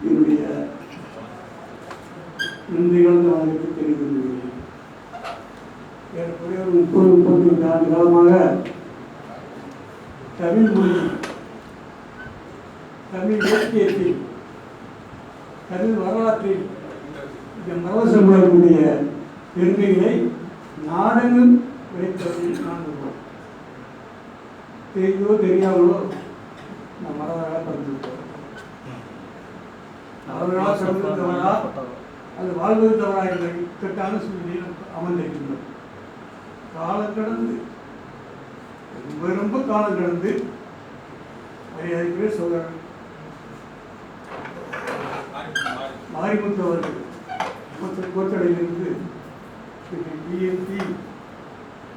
என்னுடைய நன்றிகள் கலந்த வணக்கத்தை தெரிவித்துக் கொள்கிறேன் ஏறக்குறைய ஒரு முப்பது முப்பத்தி எட்டு ஆண்டு காலமாக தமிழ் மொழி தமிழ் இலக்கியத்தில் தமிழ் வரலாற்றில் இந்த மரப சமுதாயத்தினுடைய பெருமைகளை நாடெங்கும் வைத்தவர்கள் காண்கிறோம் தெரிந்தோ தெரியாமலோ நான் மரபராக பிறந்திருக்கிறேன் அவர்களால் பிறந்தது தவறா அது வாழ்வது தவறா என்ற இக்கட்டான சூழ்நிலையில் அமர்ந்திருக்கின்றோம். காலம் கடந்து ரொம்ப ரொம்ப காலம் கடந்து மரியாதைக்குரிய சோதரன் மாரிமுத்து அவர்கள் கோத்தடையிலிருந்து பிஎம்பி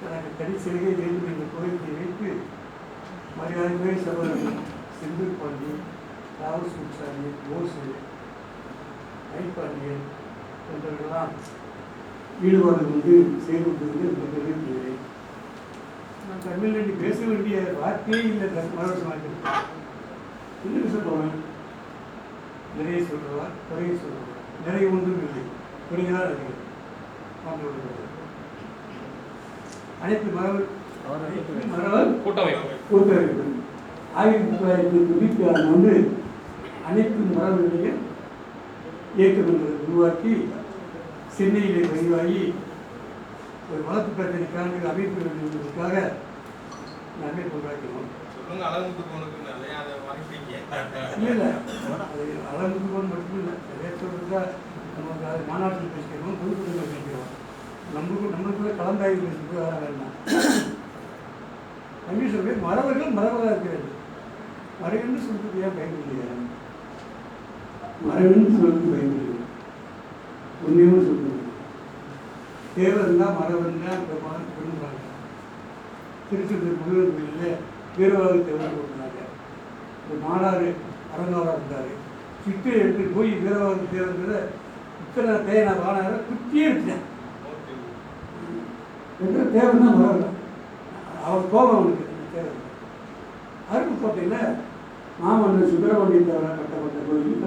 தனக்கு தனி சிலையை வேண்டும் என்ற கோரிக்கையை வைத்து மரியாதைக்குரிய சகோதரன் செந்தில் பாண்டியன் ராவல் சுல்சாமி போசு ஐப்பாண்டியன் போன்றவர்களெல்லாம் ஈடுபாடு கொண்டு செய்து கொண்டிருந்து தெரிவிக்கிறேன் நான் தமிழில் பேச வேண்டிய வார்த்தையே இல்லை மரவசமாக இன்னும் சொல்லுவேன் நிறைய சொல்றவா குறைய சொல்றவா நிறைய ஒன்றும் இல்லை. குறையதான் அதிகம் மாற்றம் உள்ளது. அனைத்து மரபு மரபு கூட்டமைப்பு. கூட்டமைப்பு. ஆயிரத்தி தொள்ளாயிரத்தி தொண்ணூற்றி ஆறு வந்து அனைத்து மரபுகளைய இயக்கம் என்பதை உருவாக்கி சென்னையிலே பதிவாகி ஒரு வழக்கு பிரச்சனைக்கான அமைப்பு என்பதற்காக அமைப்பு உருவாக்கினோம் இல்லை இல்லை அளவுக்கு போல் மட்டும் இல்லை நிறைய நமக்கு அது மாநாட்டில் பேசிக்கிறோம் பொதுக்கூட்டத்தில் பேசிக்கிறோம் நம்மளுக்கு நம்மளுக்குள்ள கலந்தாய்வு பேசுறது அதெல்லாம் வேண்டாம். சொல்வே மறவர்கள் மறவராக இருக்கிறது மறைவன்னு சொல்றது ஏன் பயன்படுது மறைவன்னு சொல்லுக்கு பயன்படுது உண்மையும் சொல்றது தேவன் தான் மறவன் தான் சொல்லுறாங்க திருச்செந்தூர் முருகன் கோயிலில் வீரவாக தேவர் கொடுத்தாங்க ஒரு நாடாரு அரங்காவராக இருந்தார். சிட்டு எடுத்து போய் வீரவாக தேவர்கிற இத்தனை தேனை வானார குத்தியே எடுத்துட்டேன் என்ற தேவன் தான் வரல அவர் கோபம் அவனுக்கு தேவை அருப்பு அருப்புக்கோட்டையில் மாமன்னர் சுப்பிரமணியத்தவராக கட்டப்பட்ட கோயில்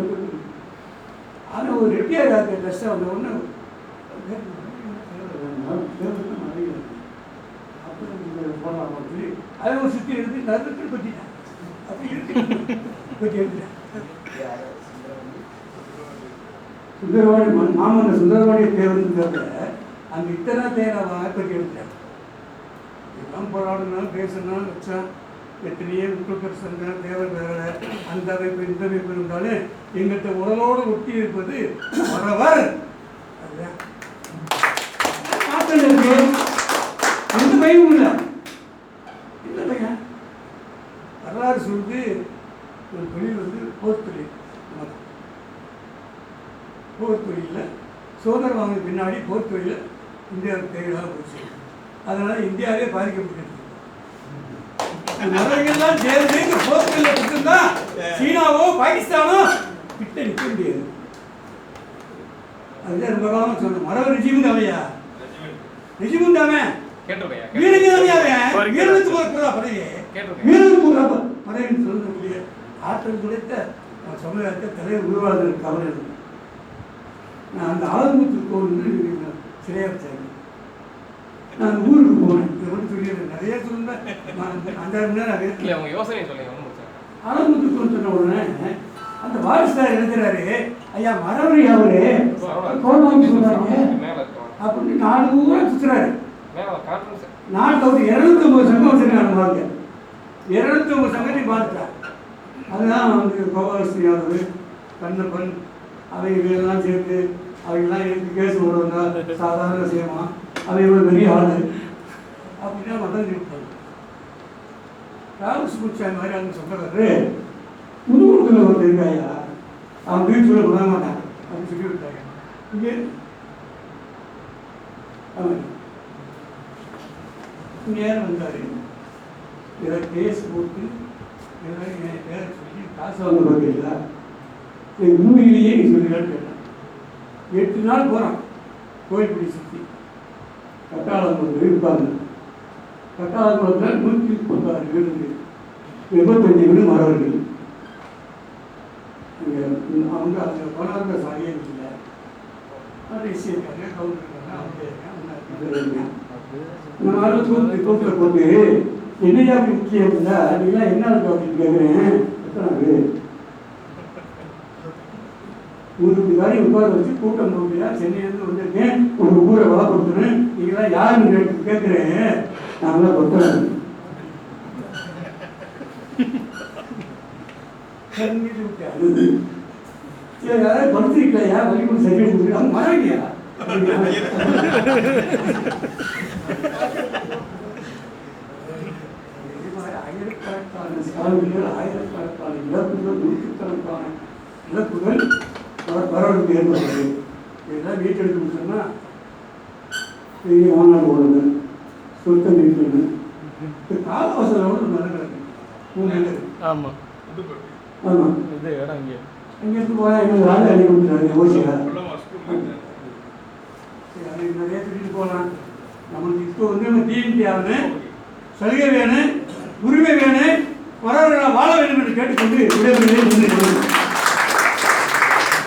ஆனால் ஒரு ரிட்டையர் ஆகிற ட்ரெஸ்ஸை வந்த ஒன்று அப்புறம் போடலாம் சொல்லி அதை ஒரு சுற்றி எழுதி நறுக்கு கொட்டிட்டேன். அப்படி இருக்கு கொட்டி எடுத்துட்டேன் சுந்தரவாணி மன் மாமன்னர் சுந்தரவாணிய அந்த இத்தனை தேவை கொட்டி எடுத்தேன் எல்லாம் போராடணும் பேசணும் வச்சான். எத்தனையோ முக்கிய சங்கம் தேவர் வேற அந்த அமைப்பு இந்த அமைப்பு இருந்தாலும் எங்கிட்ட உடலோடு ஒட்டி இருப்பது வரவர் அதுதான். எந்த பயமும் இல்லை. இல்லை பையன்? வரலாறு சொல்லுது ஒரு தொழில் வந்து போர் தொழில். போர் தொழிலில் சுதந்திரம் வாங்கின பின்னாடி போர் தொழிலில் இந்தியாவுக்கு தேவையாக போச்சு. அதனால் இந்தியாவே பாதிக்கப்பட்டிருக்கு மதங்கள்லாம் சேர்ந்து இந்த போர் தொழிலை மட்டும்தான் சீனாவோ பாகிஸ்தானோ கிட்ட நிற்க முடியாது. அதுதான் ரொம்ப காலமாக சொன்னேன் மரபு ரிஜிமும் தாவையா? ரிஜிமும். தாமே கேட்டிருக்கையா வீரனுக்கு தாவையா வீரனுக்கு போகிறா பதவி வீரனுக்கு போகிறா பதவின்னு சொல்லக்கூடிய ஆற்றல் நம்ம சமுதாயத்தை தலைவர் கவலை இருக்கு. நான் அந்த ஆளுமுத்து கோவில் சிறையாக நான் ஊருக்கு போனேன். இதை மட்டும் சொல்லிடுறேன் நிறைய நான் அஞ்சாறு மணி நேரம் ஆகுது. உங்க யோசனை சொல்லுங்க கோவில் சொன்ன உடனே அந்த வாரிசார் எழுதுறாரு ஐயா மரவரி அவரு கோல் வாங்கி சொல்றாங்க அப்படின்னு நாலு ஊரா சுத்துறாரு. நாட்டில் ஒரு இரநூத்தொம்பது சங்கம் வச்சிருக்காங்க பாருங்க இரநூத்தொம்பது சங்கத்தை பார்த்துட்டேன் அதுதான் வந்து கோபாலஸ்ரீ யாதவ் கண்ணப்பன் அவைகளெல்லாம் சேர்த்து அவைகள்லாம் எடுத்து கேஸ் போடுவாங்க சாதாரண விஷயமா அவன் இவ்வளோ பெரிய ஆளு. அப்படின்னா மதம் இருப்பாங்க ராம சுமுச்சாமி மாதிரி அவங்க சொல்றாரு. ஊருக்குள்ள ஒரு இருக்காயா அவன் வீட்டுல விட மாட்டான். அப்படின்னு சொல்லி விட்டாங்க இங்கே அவன் நேரம் வந்தார்? இதை கேஸ் போட்டு இதெல்லாம் என் பேரை சொல்லி காசு வாங்க பார்க்கல என் உண்மையிலேயே நீ சொல்லுறான்னு கேட்டான். எட்டு நாள் போகிறான் கோயில்படி சுற்றி கட்டாளங்குளத்தில் இருப்பாங்க. கட்டாளங்குளத்தில் நூற்றி முப்பத்தாறு வீடு இருக்கு எண்பத்தஞ்சு வீடு மரவர்கள் அவங்க அந்த கொண்டாடுற சாரியே இல்லை டிசி இருக்காங்க கவுண்டர் தூக்கி தூக்கில் போட்டு என்னையா முக்கியம் நீங்களாம் என்ன இருக்கு அப்படின்னு கேட்குறேன் எத்தனை ஊருக்கு காரி உட்கார வச்சு கூட்டம் போட்டியா சென்னையிலேருந்து வந்திருக்கேன். ஒரு ஊரை வா நீங்களாம் யாருன்னு கேட்டு கேட்குறேன்? நாங்களாம் கொத்துறேன் படுத்திருக்கலையா வலிக்கும் சரியாக கொடுக்குறா? மறவியா ஆயிரக்கணக்கான சாவுகள் ஆயிரக்கணக்கான இழப்புகள் நூற்றுக்கணக்கான இழப்புகள் வர- வரவழைப்பு ஏற்படுது. இதெல்லாம் மீட்டெடுக்கணும்னு சொன்னால் பெரிய மாநாடு ஓடுது சுத்தம் மீட்கணும் இது காலவாசலோடு நடக்கிறது மூணு பேர் ஆமாம் ஆமாம் இது இடம் இங்கே. அங்கேருந்து போனால் எங்களுக்கு ராஜா அள்ளி கொடுத்துருவாங்க அது நிறைய சொல்லிட்டு போகலாம். நம்மளுக்கு இப்போ வந்து நம்ம டிஎன்டி ஆகணும். சலுகை வேணும் உரிமை வேணும். வரவர்களை வாழ வேண்டும் என்று கேட்டுக்கொண்டு விடைபெறுகிறேன்.